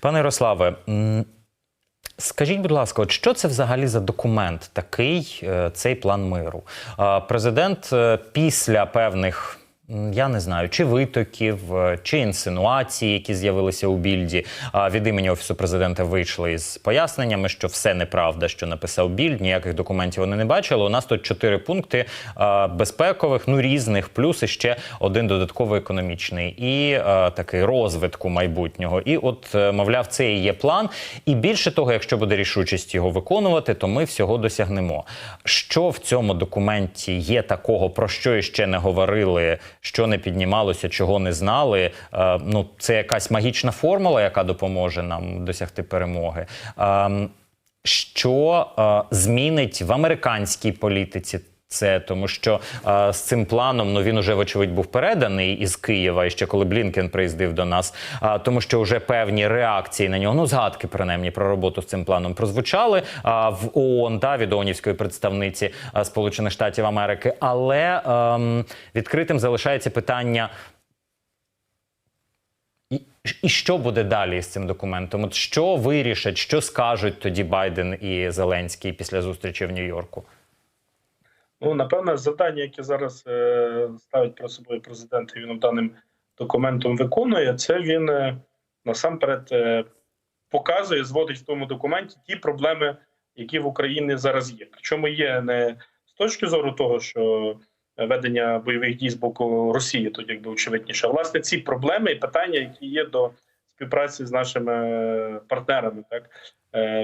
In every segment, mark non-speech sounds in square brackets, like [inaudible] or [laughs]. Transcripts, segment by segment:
Пане Ярославе, скажіть, будь ласка, от що це взагалі за документ такий, е, цей план миру? Президент е, після певних. Я не знаю, чи витоків, е, чи інсинуацій, які з'явилися у більді. А від імені офісу президента вийшли із поясненнями, що все неправда, що написав більд. Ніяких документів вони не бачили. У нас тут чотири пункти безпекових, ну різних, плюс і ще один додатковий економічний і такий розвитку майбутнього. І от, е, мовляв, це і є план. І більше того, якщо буде рішучість його виконувати, то ми всього досягнемо. Що в цьому документі є такого, про що іще не говорили, що не піднімалося, чого не знали? Е, ну, це якась магічна формула, яка допоможе нам досягти перемоги. Ем, що е, змінить в американській політиці це, тому що е, з цим планом ну він уже вочевидь був переданий із Києва, і ще коли Блінкен приїздив до нас, а тому що вже певні реакції на нього, ну згадки принаймні про роботу з цим планом прозвучали а, в ООН да, від ООНівської представниці а, Сполучених Штатів Америки, але ем, відкритим залишається питання. І що буде далі з цим документом? От що вирішать, що скажуть тоді Байден і Зеленський після зустрічі в Нью-Йорку? Ну, напевне, завдання, яке зараз е, ставить перед собою президент, і він даним документом виконує, це він е, насамперед е, показує, зводить в тому документі ті проблеми, які в Україні зараз є. Причому є не з точки зору того, що ведення бойових дій з боку Росії, тут якби очевидніше, а власне ці проблеми і питання, які є до співпраці з нашими партнерами, так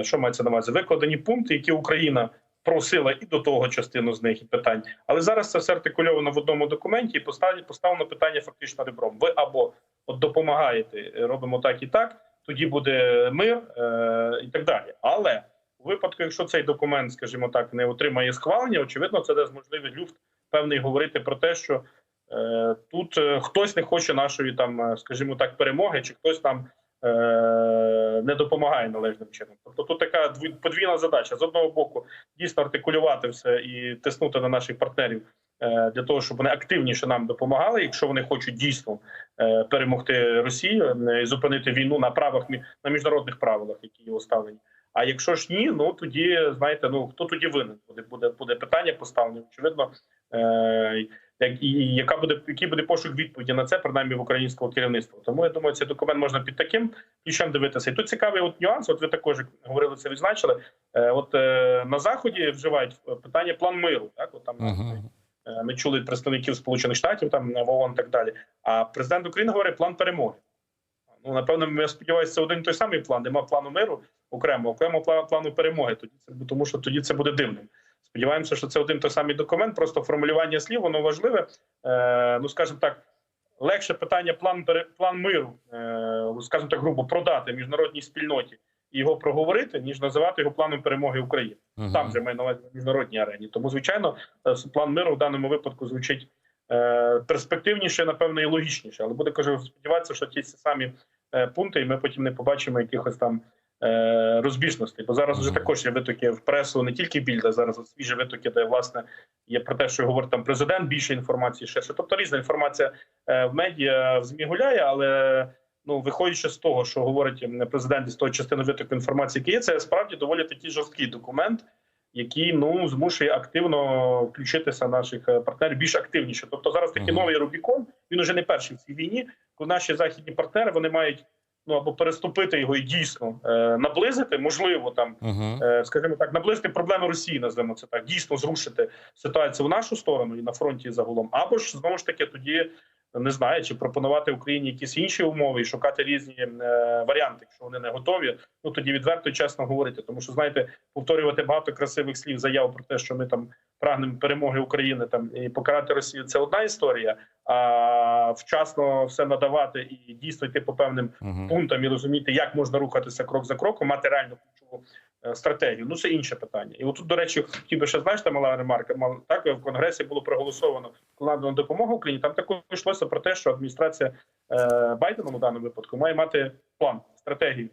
що мається на увазі? Викладені пункти, які Україна просила і до того частину з них і питань, але зараз це все артикульовано в одному документі і поставлено, питання фактично ребром. Ви або от допомагаєте, е, робимо так і так, тоді буде мир е, і так далі. Але у випадку, якщо цей документ, скажімо так, не отримає схвалення, очевидно, це дасть можливість люфт певний говорити про те, що е, тут е, хтось не хоче нашої там, е, скажімо так, перемоги, чи хтось там. Е, Не допомагає належним чином, тобто тут така дві- подвійна задача з одного боку дійсно артикулювати все і тиснути на наших партнерів е, для того, щоб вони активніше нам допомагали, якщо вони хочуть дійсно е, перемогти Росію і зупинити війну на правах на міжнародних правилах, які є уставлені. А якщо ж ні, ну тоді знаєте, ну хто тоді винен? Буде буде питання поставлено. Очевидно, і яка буде який буде пошук відповіді на це, принаймні в українського керівництва. Тому я думаю, цей документ можна під таким ключем дивитися. І тут цікавий от нюанс. От ви також говорили це, відзначили. Е, от е, на заході вживають е, питання план миру. Так, от там е, ми чули представників Сполучених Штатів, там в ООН і так далі. А президент України говорить план перемоги. Ну напевно, я сподіваюся, це один і той самий план. Нема плану миру окремо, окремо пла- плану перемоги. Тоді це тому, що тоді це буде дивним. Сподіваємося, що це один той самий документ. Просто формулювання слів воно важливе. Е, ну скажімо так, легше питання план план миру, е, скажімо так, грубо продати міжнародній спільноті і його проговорити, ніж називати його планом перемоги України. Там вже має на увазі міжнародній арені. Тому, звичайно, е, план миру в даному випадку звучить е, перспективніше, напевно, і логічніше. Але буде кажу, сподіватися, що ті самі е, пункти, і ми потім не побачимо якихось там. Е, Розбіжностей, бо зараз вже також є витоки в пресу, не тільки більда, зараз от свіжі витоки, де власне є про те, що говорить там президент, більше інформації, ще. Тобто різна інформація е, в медіа в змі гуляє, але ну виходячи з того, що говорить президент з того частини витоку інформації, які є, це справді доволі такий жорсткий документ, який ну змушує активно включитися наших е, партнерів більш активніше. Тобто зараз такий новий Рубікон. Він уже не перший в цій війні, коли наші західні партнери вони мають. Ну або переступити його і дійсно е, наблизити, можливо, там е, скажімо так, наблизити проблеми Росії, назвемо це так, дійсно зрушити ситуацію в нашу сторону і на фронті і загалом, або ж знову ж таки тоді не знаю, чи пропонувати Україні якісь інші умови і шукати різні е, варіанти, якщо вони не готові. Ну тоді відверто і чесно говорити, тому що знаєте, повторювати багато красивих слів, заяв про те, що ми там прагнемо перемоги України там і покарати Росію. Це одна історія. А вчасно все надавати і дійсно йти по певним Угу. пунктам і розуміти, як можна рухатися крок за кроком, мати реальну ключову е, стратегію. Ну це інше питання. І отут, до речі, хотів би ще знаєте, мала ремарка. Мал так в конгресі було проголосовано надана допомога Україні. Там також йшлося про те, що адміністрація е, Байдена у даному випадку має мати план стратегію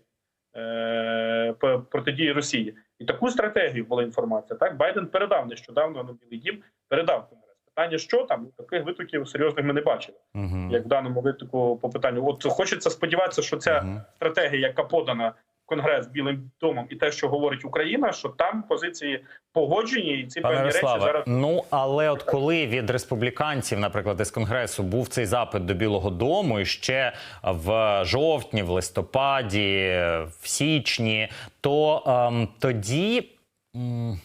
е, протидії Росії. І таку стратегію була інформація. Так Байден передав нещодавно на Білий Дім, передав конгрес. Питання, що там таких витоків серйозних ми не бачили, Угу. як в даному витоку по питанню. От хочеться сподіватися, що ця стратегія, яка подана Конгрес Білим домом, і те, що говорить Україна, що там позиції погоджені, і ці Пане певні речі зараз ну але от коли від республіканців, наприклад, із конгресу був цей запит до Білого Дому, і ще в жовтні, в листопаді, в січні, то ем, тоді. м,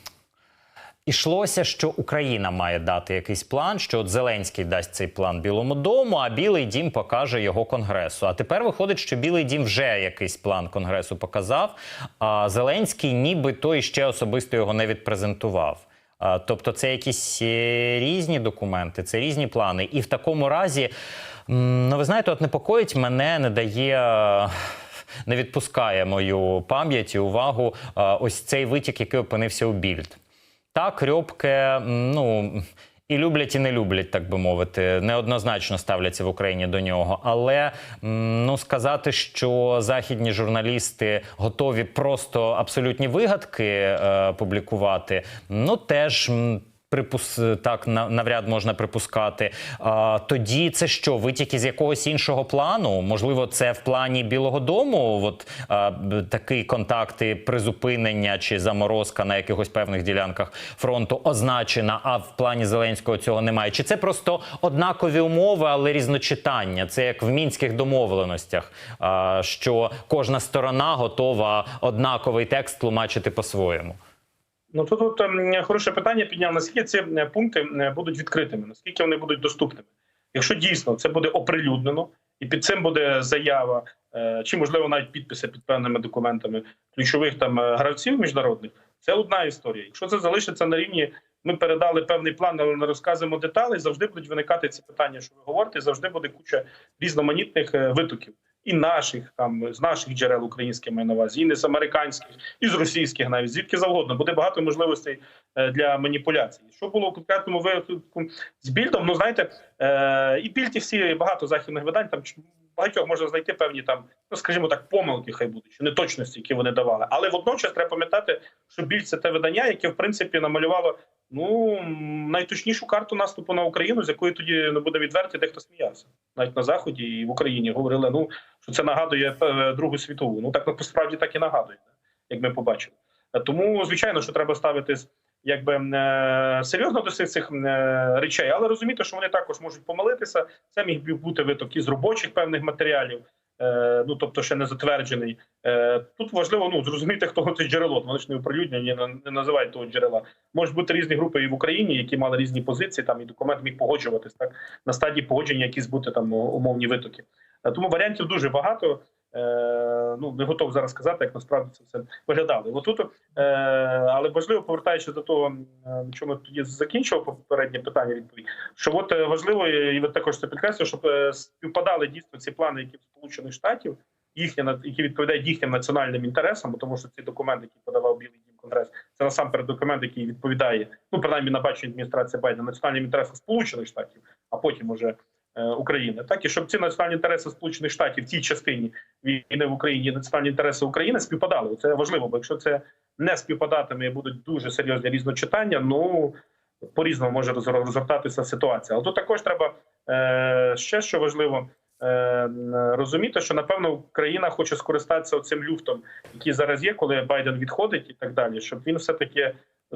Ішлося, що Україна має дати якийсь план, що от Зеленський дасть цей план Білому дому, а Білий Дім покаже його Конгресу. А тепер виходить, що Білий Дім вже якийсь план Конгресу показав, а Зеленський ніби той ще особисто його не відпрезентував. А, Тобто це якісь е, різні документи, це різні плани. І в такому разі, ну ви знаєте, от непокоїть мене, не дає. Не відпускає мою пам'ять і увагу ось цей витік, який опинився у більд. Так, Рьобке, ну. І люблять, і не люблять, так би мовити, неоднозначно ставляться в Україні до нього. Але ну сказати, що західні журналісти готові просто абсолютні вигадки е, публікувати, ну теж. Припус так на- навряд можна припускати. А, тоді це що? Витік з якогось іншого плану? Можливо, це в плані Білого Дому? От а, такі контакти, призупинення чи заморозка на якихось певних ділянках фронту означена, а в плані Зеленського цього немає. Чи це просто однакові умови, але різночитання? Це як в мінських домовленостях, а, що кожна сторона готова однаковий текст тлумачити по-своєму. Ну тут ем, хороше питання підняв. Наскільки ці е, пункти е, будуть відкритими? Наскільки вони будуть доступними? Якщо дійсно це буде оприлюднено, і під цим буде заява, е, чи можливо навіть підписи під певними документами ключових там гравців міжнародних, це одна історія. Якщо це залишиться на рівні, ми передали певний план, але не розказуємо деталі, завжди будуть виникати ці питання, що ви говорите, завжди буде куча різноманітних витоків. І наших там з наших джерел українських маю на увазі, і не з американських, і з російських, навіть звідки завгодно. Буде багато можливостей е, для маніпуляцій. Що було в конкретному випадку з більдом? Ну знаєте, е, і більд, всі багато західних видань там багатьох можна знайти певні там, ну скажімо так, помилки, хай будуть чи неточності, які вони давали. Але водночас треба пам'ятати, що більд це те видання, яке в принципі намалювало ну найточнішу карту наступу на Україну, з якої тоді не буде відверті, дехто сміявся навіть на заході і в Україні говорили. Ну що це нагадує е, Другу світову. Ну так насправді так і нагадує, як ми побачили. Е, Тому звичайно, що треба ставитись якби е, серйозно до цих речей, але розуміти, що вони також можуть помилитися. Це міг бути виток із робочих певних матеріалів. Е, Ну тобто ще не затверджений. Е, Тут важливо ну зрозуміти, хто [laughs] це джерело. Вони ж не оприлюднені, не, називають того джерела. Можуть бути різні групи і в Україні, які мали різні позиції. Там і документ міг погоджуватись так на стадії погодження, якісь бути там умовні витоки. Е, Тому варіантів дуже багато. Е, ну не готов зараз сказати, як насправді це все виглядало. Отут, е, але важливо повертаючись до того, е, на чому я тоді закінчив попереднє питання. Відповідь, що от е, важливо, і ви також це підкреслюєте, щоб співпадали дійсно ці плани, які в Сполучених Штатів, їхні які відповідають їхнім національним інтересам, тому що ці документи, які подавав Білий Дім Конгрес, це насамперед документ, який відповідає, ну принаймні на бачення адміністрації Байдена національним інтересам Сполучених Штатів, а потім уже України, так і щоб ці національні інтереси Сполучених Штатів в тій частині війни в Україні, національні інтереси України співпадали. Це важливо, бо якщо це не співпадатиме будуть дуже серйозні різночитання, ну по різному може розгортатися ситуація. Але тут також треба е, ще що важливо. е, Розуміти, що напевно Україна хоче скористатися цим люфтом, який зараз є, коли Байден відходить, і так далі, щоб він все таки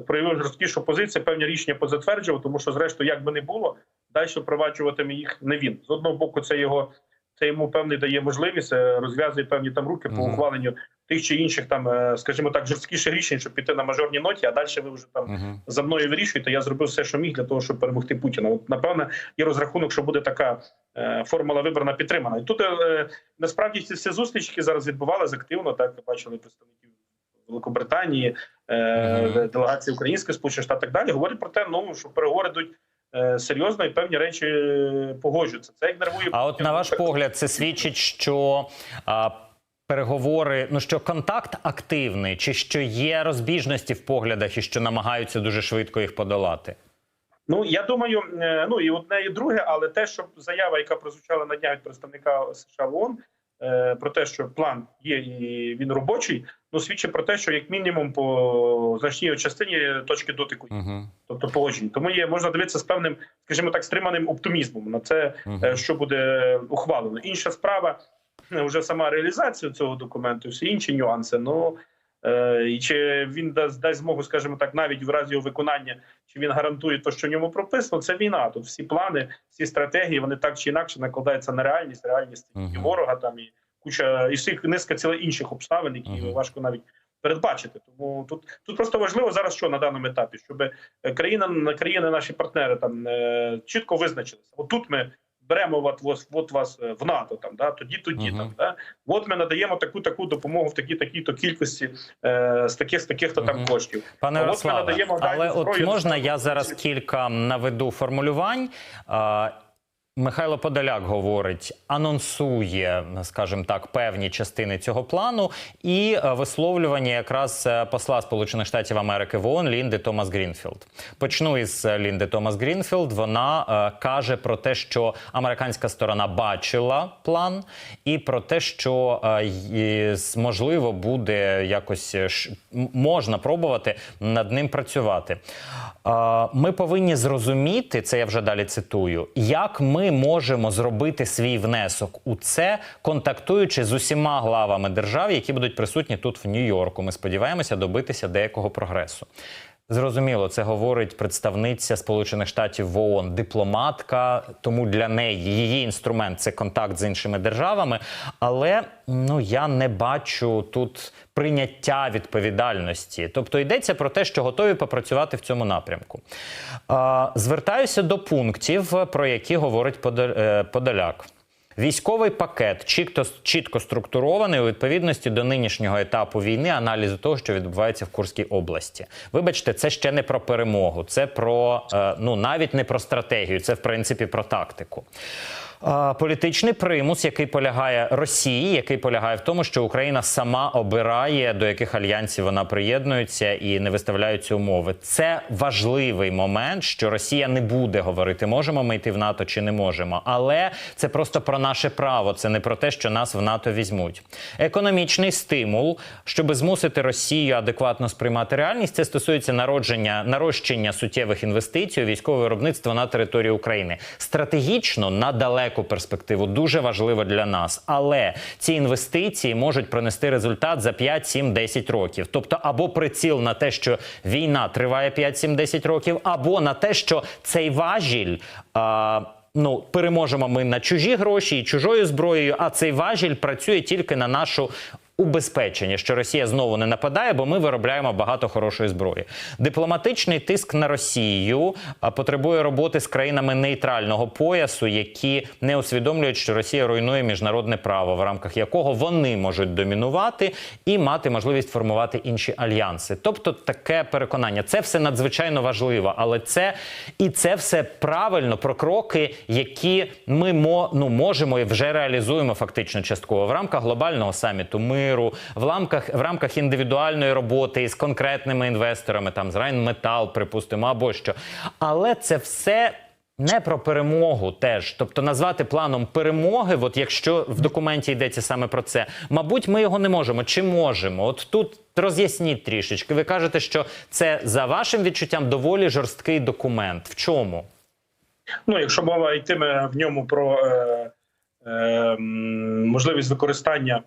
проявив жорсткішу позицію, певні рішення позатверджував, тому що, зрештою, як би не було, далі впроваджуватиме їх не він. З одного боку, це його це йому певний дає можливість е, розв'язує певні там руки по ухваленню тих чи інших там, е, скажімо так, жорсткіших рішень, щоб піти на мажорній ноті, а далі ви вже там Угу. за мною вирішуєте. Я зробив все, що міг для того, щоб перемогти Путіна. От напевне є розрахунок, що буде така е, формула виборна підтримана. І тут е, насправді ці всі зустрічі які зараз відбувалися активно. Так бачили представників Великобританії, е, Мгм. делегації Української Сполучених Штатів так далі. Говорять про те, ну що переговори йдуть. Е, Серйозно і певні речі е, погоджуються. Це як нервує А от на ваш погляд, це свідчить, що а, переговори, ну що контакт активний, чи що є розбіжності в поглядах, і що намагаються дуже швидко їх подолати? Ну я думаю, е, ну і одне і друге, але те, що заява, яка прозвучала на днях від представника США в ООН, про те, що план є і він робочий, ну свідчить про те, що як мінімум по значній частині точки дотику, uh -huh. тобто положень. Тому є можна дивитися з певним, скажімо так, стриманим оптимізмом на це, uh -huh. що буде ухвалено. Інша справа е, вже сама реалізація цього документу, всі інші нюанси. Ну е, і чи він дасть, дасть змогу, скажімо так, навіть в разі його виконання, чи він гарантує те, що в ньому прописано, це війна. Тут всі плани, всі стратегії, вони так чи інакше накладаються на реальність, реальність і ворога там і куча і всіх низка цілих інших обставин, які Мгм. важко навіть. Передбачити, тому тут тут просто важливо зараз, що на даному етапі, щоб е, країна країни, наші партнери там е, чітко визначилися. От тут ми беремо от, вас- от вас е, в НАТО, там да тоді, тоді Мгм. там да от ми надаємо таку таку допомогу в такі такі то кількості е, з таких з таких то там Мгм. коштів. Пане А от ми надаємо але дальню от зброю, можна я зараз кілька наведу формулювань. Михайло Подоляк говорить, анонсує, скажімо так, певні частини цього плану, і е, висловлювання якраз е, посла Сполучених Штатів Америки в ООН Лінди Томас Грінфілд. Почну із е, Лінди Томас Грінфілд. Вона е, каже про те, що американська сторона бачила план, і про те, що е, можливо буде якось можна пробувати над ним працювати. Е, Ми повинні зрозуміти, це я вже далі цитую, як ми можемо зробити свій внесок у це, контактуючи з усіма главами держав, які будуть присутні тут в Нью-Йорку. Ми сподіваємося добитися деякого прогресу. Зрозуміло, це говорить представниця Сполучених Штатів в ООН, дипломатка. Тому для неї її інструмент це контакт з іншими державами. Але ну я не бачу тут прийняття відповідальності. Тобто йдеться про те, що готові попрацювати в цьому напрямку. Звертаюся до пунктів, про які говорить е, Подоляк. Військовий пакет чітко, чітко структурований у відповідності до нинішнього етапу війни, аналізу того, що відбувається в Курській області. Вибачте, це ще не про перемогу, це про е, ну навіть не про стратегію, це в принципі про тактику. Політичний примус, який полягає Росії, який полягає в тому, що Україна сама обирає до яких альянсів вона приєднується і не виставляються умови. Це важливий момент, що Росія не буде говорити, можемо ми йти в НАТО чи не можемо. Але це просто про наше право. Це не про те, що нас в НАТО візьмуть. Економічний стимул, щоб змусити Росію адекватно сприймати реальність, це стосується народження нарощення суттєвих інвестицій у військове виробництво на території України. Стратегічно на далеку перспективу дуже важливо для нас. Але ці інвестиції можуть принести результат за 5, 7, 10 років. Тобто, або приціл на те, що війна триває 5, 7, 10 років, або на те, що цей важіль. А, Ну, переможемо ми на чужі гроші і чужою зброєю, а цей важіль працює тільки на нашу убезпечення, що Росія знову не нападає, бо ми виробляємо багато хорошої зброї. Дипломатичний тиск на Росію потребує роботи з країнами нейтрального поясу, які не усвідомлюють, що Росія руйнує міжнародне право, в рамках якого вони можуть домінувати і мати можливість формувати інші альянси. Тобто, таке переконання. Це все надзвичайно важливо, але це і це все правильно про кроки, які ми ну, можемо і вже реалізуємо фактично частково в рамках глобального саміту миру, в рамках в рамках індивідуальної роботи із конкретними інвесторами, там з Райнметал, припустимо, або що. Але це все. Не про перемогу теж, тобто назвати планом перемоги, от якщо в документі йдеться саме про це, мабуть, ми його не можемо. Чи можемо? От тут роз'ясніть трішечки. Ви кажете, що це за вашим відчуттям доволі жорсткий документ. В чому? Ну, якщо мова йтиме в ньому про е, е, можливість використання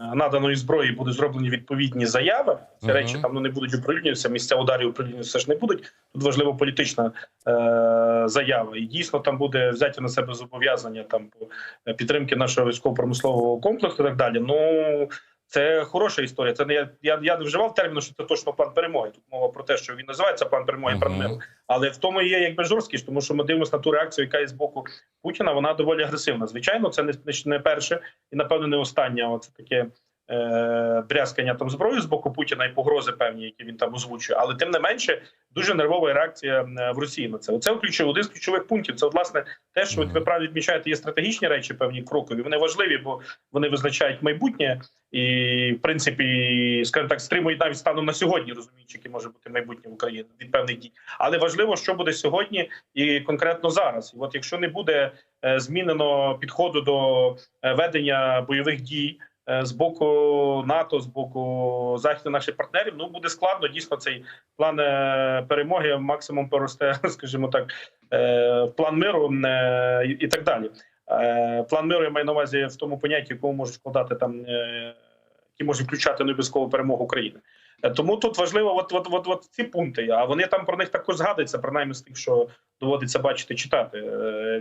наданої зброї, будуть зроблені відповідні заяви. Ці Мгм. речі там ну, не будуть оприлюднюватися, місця ударів оприлюднюватися ж не будуть. Тут важливо політична е, заява, і дійсно там буде взяті на себе зобов'язання там підтримки нашого військово-промислового комплексу. і Так далі. Ну це хороша історія. Це не я, я, я не вживав терміну, що це точно план перемоги. Тут мова про те, що він називається план перемоги план миру. Але в тому є якби жорсткість, тому що ми дивимося на ту реакцію, яка є з боку Путіна. Вона доволі агресивна. Звичайно, це не, не, перше і напевно не останнє. Оце таке брязкання там зброї з боку Путіна і погрози певні, які він там озвучує, але тим не менше дуже нервова реакція е, в Росії на це. Оце ключовий один з ключових пунктів. Це власне те, що ви правильно відмічаєте, є стратегічні речі, певні крокові. Вони важливі, бо вони визначають майбутнє і, в принципі, скажімо так, стримують навіть станом на сьогодні, розуміючи, яке може бути майбутнє в Україні від певних дій. Але важливо, що буде сьогодні і конкретно зараз. І от якщо не буде е, змінено підходу до е, ведення бойових дій. Е, З боку НАТО, з боку західних наших партнерів, ну буде складно. Дійсно, цей план е, перемоги максимум поросте, [laughs] скажімо так, е, план миру і- так далі. План миру я маю на увазі в тому понятті, якому можуть складати там, які можуть включати не обов'язково перемогу України. Тому тут важливо, от, от, от, от ці пункти. А вони там про них також згадуються, принаймні з тих, що доводиться бачити, читати.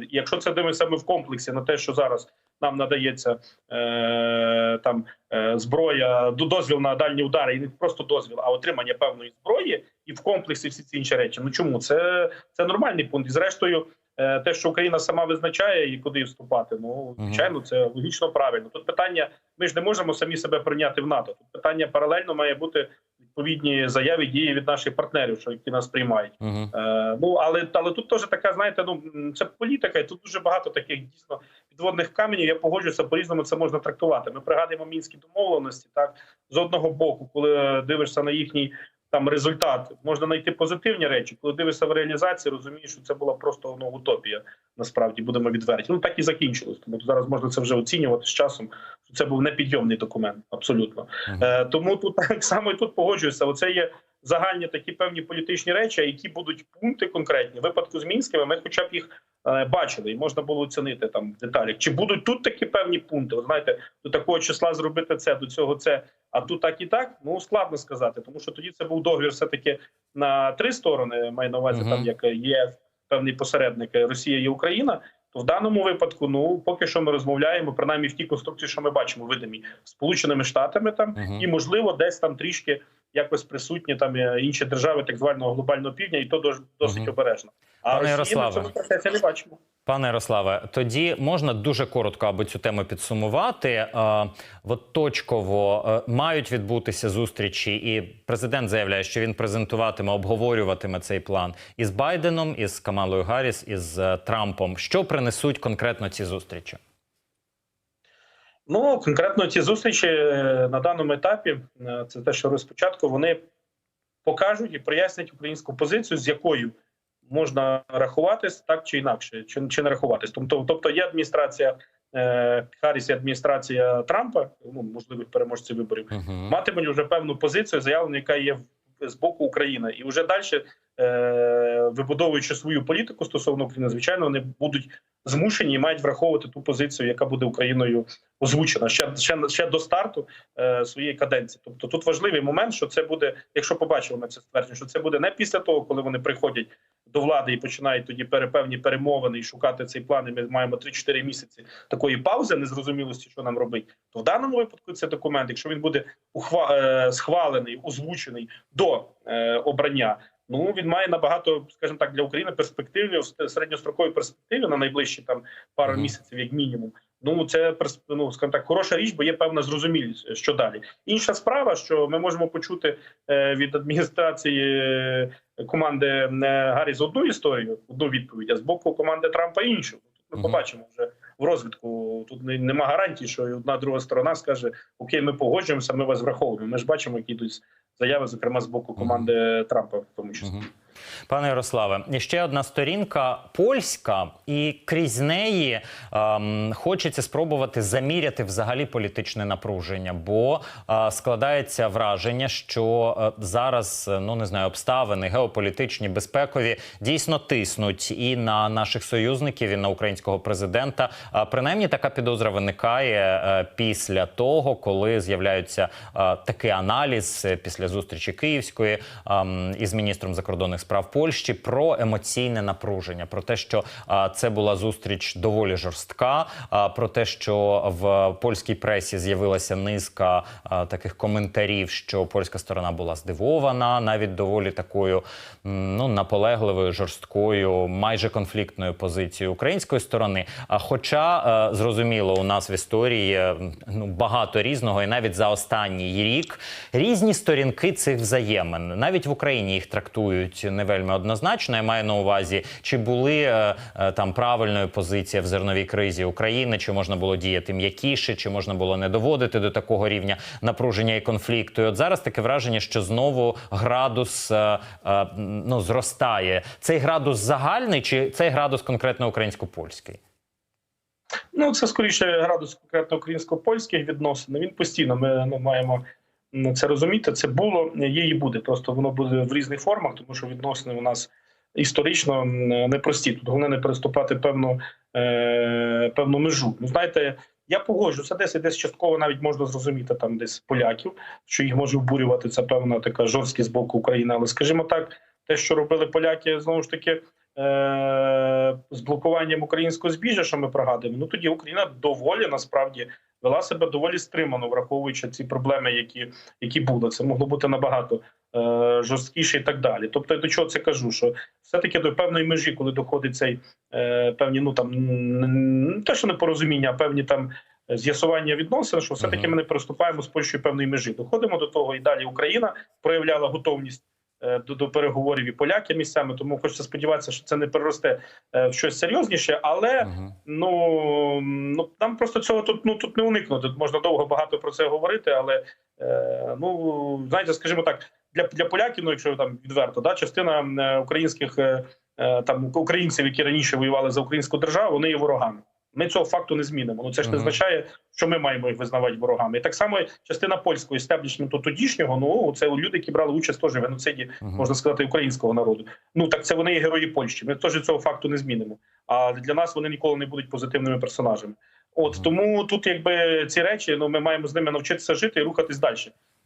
Якщо це дивимося ми в комплексі на те, що зараз нам надається е, там е, зброя, до- дозвіл на дальні удари, і не просто дозвіл, а отримання певної зброї, і в комплексі всі ці інші речі. Ну чому це, це нормальний пункт? І зрештою, е, те, що Україна сама визначає і куди вступати, ну звичайно, це логічно правильно. Тут питання: ми ж не можемо самі себе прийняти в НАТО. Тут питання паралельно має бути відповідні заяви дії від наших партнерів, що які нас приймають. Угу. Е, ну але але тут теж така, знаєте, ну це політика, і тут дуже багато таких дійсно підводних каменів. Я погоджуюся, по різному це можна трактувати. Ми пригадуємо мінські домовленості. Так з одного боку, коли дивишся на їхній там результат, можна знайти позитивні речі. Коли дивишся в реалізації, розумієш, що це була просто ну, утопія. Насправді будемо відверті. Ну так і закінчилось. Тому зараз можна це вже оцінювати з часом. Що це був непідйомний документ, абсолютно. Е, тому тут [laughs] так само і тут погоджуюся. Оце є загальні такі певні політичні речі, а які будуть пункти конкретні. В випадку з мінськими ми, хоча б їх е, бачили, і можна було оцінити там в деталях. Чи будуть тут такі певні пункти? Ви знаєте, до такого числа зробити це, до цього це, а тут так і так. Ну складно сказати, тому що тоді це був договір, все таки на три сторони. Маю на увазі, Мгм. там як є певний посередник Росія і Україна. В даному випадку, ну поки що ми розмовляємо, принаймні в тій конструкції, що ми бачимо, видимі Сполученими Штатами там Мгм. і можливо десь там трішки якось присутні там е, інші держави так званого глобального півдня, і то дос- досить Мгм. обережно. А Пане Ярославе. цьому процесі не бачимо. Пане Ярославе, тоді можна дуже коротко, аби цю тему підсумувати. Е, от точково е, мають відбутися зустрічі, і президент заявляє, що він презентуватиме, обговорюватиме цей план із Байденом, із Камалою Гарріс, із е, Трампом. Що принесуть конкретно ці зустрічі? Ну конкретно ці зустрічі е, на даному етапі, е, це те, що розпочатку, вони покажуть і прояснять українську позицію, з якою можна рахуватись так чи інакше, чи, чи не рахуватись. Тобто, тобто є адміністрація е, Харріс і адміністрація Трампа, ну можливих переможців виборів. Угу. матимуть вже певну позицію, заявлену, яка є в- з боку України, і вже далі, е, вибудовуючи свою політику стосовно України, звичайно, вони будуть змушені і мають враховувати ту позицію, яка буде Україною озвучена ще ще, ще до старту е, своєї каденції. Тобто тут важливий момент, що це буде, якщо побачимо ми це ствердження, що це буде не після того, коли вони приходять до влади і починають тоді перепевні перемовини і шукати цей план. І ми маємо 3-4 місяці такої паузи, незрозумілості, що нам робити. То в даному випадку це документ, якщо він буде ухва... е, схвалений, озвучений до е, обрання. Ну він має набагато, скажімо так, для України перспективі в середньостроковій перспективі на найближчі там пару місяців, як мінімум. Ну це ну, скажімо так, хороша річ, бо є певна зрозумілість, що далі. Інша справа, що ми можемо почути е, від адміністрації е, команди е, Гарріс одну історію, одну відповідь, а з боку команди Трампа іншу. Тут ми побачимо вже в розвитку. Тут нема гарантії, що одна друга сторона скаже: Окей, ми погоджуємося, ми вас враховуємо. Ми ж бачимо, які йдуть заяви, зокрема з боку команди Трампа, в тому числі. Пане Ярославе, ще одна сторінка польська, і крізь неї ем, хочеться спробувати заміряти взагалі політичне напруження, бо е, складається враження, що е, зараз е, ну не знаю, обставини геополітичні, безпекові дійсно тиснуть і на наших союзників, і на українського президента. А принаймні така підозра виникає е, після того, коли з'являється е, такий аналіз е, після зустрічі Київської ем, із міністром закордонних Польщі про емоційне напруження, про те, що це була зустріч доволі жорстка. А, про те, що в польській пресі з'явилася низка таких коментарів, що польська сторона була здивована, навіть доволі такою ну наполегливою, жорсткою, майже конфліктною позицією української сторони. А хоча зрозуміло, у нас в історії е, ну багато різного, і навіть за останній рік різні сторінки цих взаємин. Навіть в Україні їх трактують не вельми однозначно. Я маю на увазі, чи були е, е, там правильною позиція в зерновій кризі України, чи можна було діяти м'якіше, чи можна було не доводити до такого рівня напруження і конфлікту. І от зараз таке враження, що знову градус е, ну зростає. Цей градус загальний, чи цей градус конкретно українсько-польський? Ну, це скоріше градус конкретно українсько-польських відносин. Він постійно ми ну, маємо це розуміти. Це було, є і буде. Просто воно буде в різних формах, тому що відносини у нас історично непрості. Тут головне не переступати певну, е, певну межу. Ну, знаєте, я погоджуся, десь десь частково навіть можна зрозуміти там десь поляків, що їх може обурювати це певна така жорсткість з боку України. Але скажімо так, те, що робили поляки, знову ж таки. Е, з блокуванням українського збіжжя, що ми пригадуємо, ну тоді Україна доволі насправді вела себе доволі стримано, враховуючи ці проблеми, які які були. Це могло бути набагато е, жорсткіше і так далі. Тобто, я до чого це кажу? Що все-таки до певної межі, коли доходить цей е, певні, ну там не те, що непорозуміння, а певні там. З'ясування відносин, що все таки ми не переступаємо з Польщею певної межі. Доходимо до того, і далі Україна проявляла готовність до, до переговорів і поляки місцями. Тому хочеться сподіватися, що це не переросте е, в щось серйозніше, але Угу. ну ну там просто цього тут ну тут не уникнути. Тут можна довго багато про це говорити, але е, ну знаєте, скажімо так, для для поляків, ну якщо там відверто, да, частина е, українських е, е, там українців, які раніше воювали за українську державу, вони є ворогами. Ми цього факту не змінимо. Ну це ж не означає, що ми маємо їх визнавати ворогами. І так само частина польського істеблішменту тодішнього, ну це люди, які брали участь теж в геноциді, можна сказати, українського народу. Ну так це вони є герої Польщі. Ми теж цього факту не змінимо. А для нас вони ніколи не будуть позитивними персонажами. От тому тут, якби ці речі, ну ми маємо з ними навчитися жити і рухатись далі.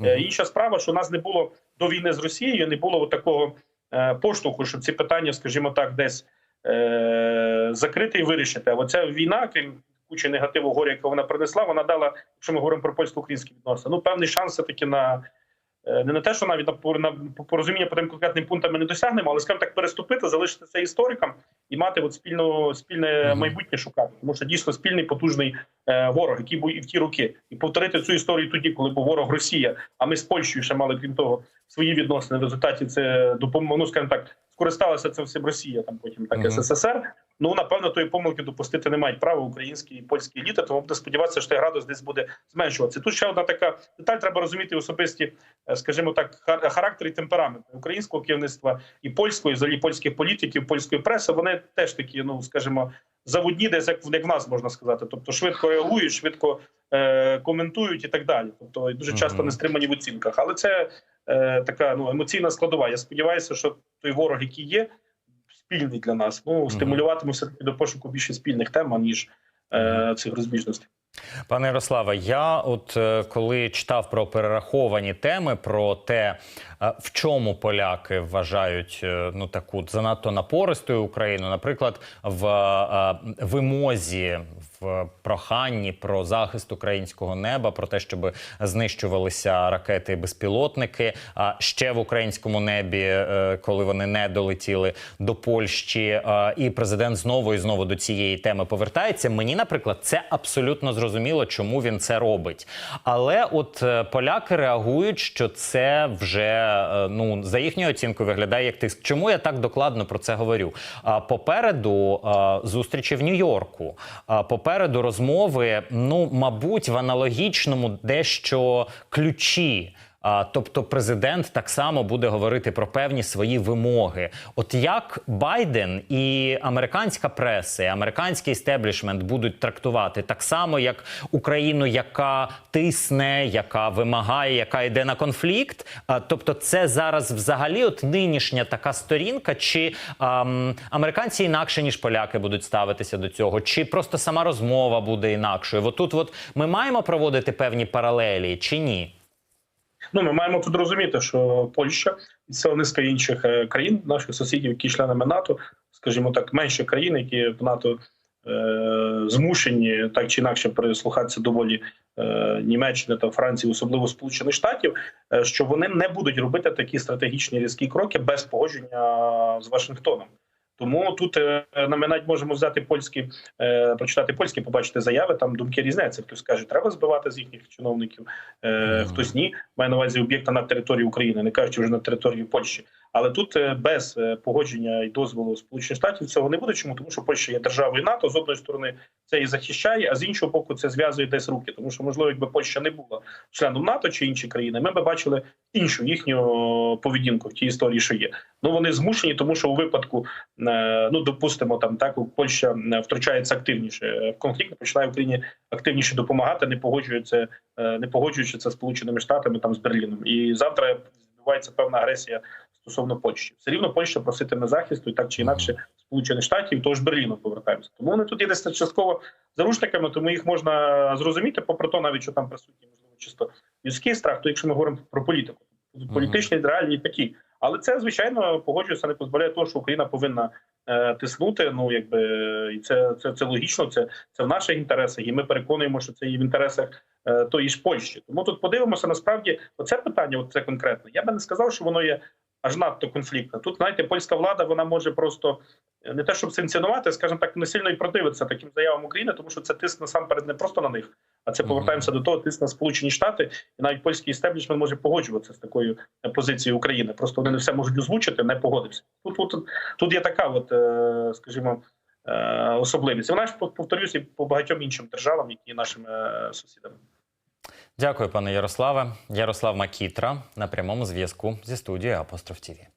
Е, Інша справа, що у нас не було до війни з Росією, не було такого е, поштовху, щоб ці питання, скажімо так, десь е, закрити і вирішити. А оця війна, крім кучі негативу горя, яку вона принесла, вона дала, якщо ми говоримо про польсько-українські відносини, ну певний шанс все таки на. е, Не на те, що навіть на пор- на порозуміння по тим конкретним пунктам ми не досягнемо, але скажімо так переступити, залишити це історикам і мати от спільну спільне майбутнє шукати, тому що дійсно спільний потужний е, ворог, який був і в ті роки, і повторити цю історію тоді, коли був ворог Росія. А ми з Польщею ще мали крім того свої відносини. В результаті це допомогло, ну скажімо так, скористалася цим всім Росія, там потім так Мгм. СССР. Ну напевно, тої помилки допустити не мають права українські і польські еліти, тому буде сподіватися, що той градус десь буде зменшуватися. Тут ще одна така деталь, треба розуміти особисті, е, скажімо так, хар- характер і темперамент українського керівництва і польського, і взагалі польських політиків, польської преси. Вони теж такі, ну скажімо, заводні, десь як, як в нас можна сказати. Тобто швидко реагують, швидко е, коментують і так далі. Тобто дуже часто не стримані в оцінках. Але це така ну емоційна складова. Я сподіваюся, що той ворог, який є, спільний для нас. Ну таки до пошуку більше спільних тем, аніж е, цих розбіжностей. Пане Ярославе, я от е, коли читав про перераховані теми, про те, е, в чому поляки вважають е, ну таку занадто напористою Україну, наприклад, в е, вимозі. В проханні про захист українського неба, про те, щоб знищувалися ракети безпілотники. А ще в українському небі, е, коли вони не долетіли до Польщі, е, і президент знову і знову до цієї теми повертається. Мені, наприклад, це абсолютно зрозуміло, чому він це робить. Але от е, поляки реагують, що це вже ну за їхньою оцінкою виглядає як тиск. Чому я так докладно про це говорю? А попереду зустрічі в Нью-Йорку. Попереду розмови, ну мабуть, в аналогічному дещо ключі. Тобто президент так само буде говорити про певні свої вимоги. От як Байден і американська преса, і американський істеблішмент будуть трактувати так само, як Україну, яка тисне, яка вимагає, яка йде на конфлікт. Тобто, це зараз взагалі от нинішня така сторінка, чи ам, американці інакше ніж поляки будуть ставитися до цього, чи просто сама розмова буде інакшою? От тут от ми маємо проводити певні паралелі чи ні? Ну, ми маємо тут розуміти, що Польща і ціла низка інших е, країн, наших сусідів, які членами НАТО, скажімо так, менші країни, які в НАТО е, змушені так чи інакше прислухатися до волі е, Німеччини та Франції, особливо Сполучених Штатів, е, що вони не будуть робити такі стратегічні різкі кроки без погодження з Вашингтоном. Тому тут е, ми навіть можемо взяти польські, е, прочитати польські, побачити заяви. Там думки різняться. Хтось каже, треба збивати з їхніх чиновників, е, Мгм. хтось ні. Має на увазі об'єкта на території України, не кажучи вже на території Польщі. Але тут е, без е, погодження і дозволу Сполучених Штатів цього не буде. Чому тому, що Польща є державою НАТО з одної сторони це і захищає, а з іншого боку, це зв'язує десь руки. Тому що можливо, якби Польща не була членом НАТО чи інші країни, ми б бачили іншу їхню поведінку в тій історії, що є. Ну вони змушені, тому що у випадку е, ну допустимо, там так Польща е, втручається активніше в конфлікт, починає Україні активніше допомагати, не погоджується, е, не погоджуючи це сполученими штатами там з Берліном. І завтра відбувається певна агресія стосовно Польщі. Все рівно Польща проситиме захисту і так чи інакше Сполучених Штатів, того ж Берліну повертаємося. Тому вони тут є десь частково заручниками, тому їх можна зрозуміти, попри то, навіть що там присутній, можливо, чисто людський страх, то якщо ми говоримо про політику, політичні реалії такі. Але це звичайно погоджується, не позбавляє того, що Україна повинна е, тиснути. Ну якби і це, це, це логічно, це, це в наших інтересах, і ми переконуємо, що це і в інтересах е, тої ж Польщі. Тому тут подивимося насправді, оце питання, от це конкретно. Я би не сказав, що воно є аж надто конфліктне. Тут знаєте, польська влада вона може просто е, не те, щоб санкціонувати, скажімо так, не сильно і противитися таким заявам України, тому що це тиск насамперед не просто на них, а це повертаємося до того, тиск на Сполучені Штати, і навіть польський істеблішмент може погоджуватися з такою е, позицією України. Просто вони не все можуть озвучити, не погодився. Тут, тут, тут є така, от, е, скажімо, е, особливість. Вона ж повторюся і по багатьом іншим державам, які є нашими сусідами. Дякую, пане Ярославе. Ярослав Макітра на прямому зв'язку зі студією Апостроф ТІВІ.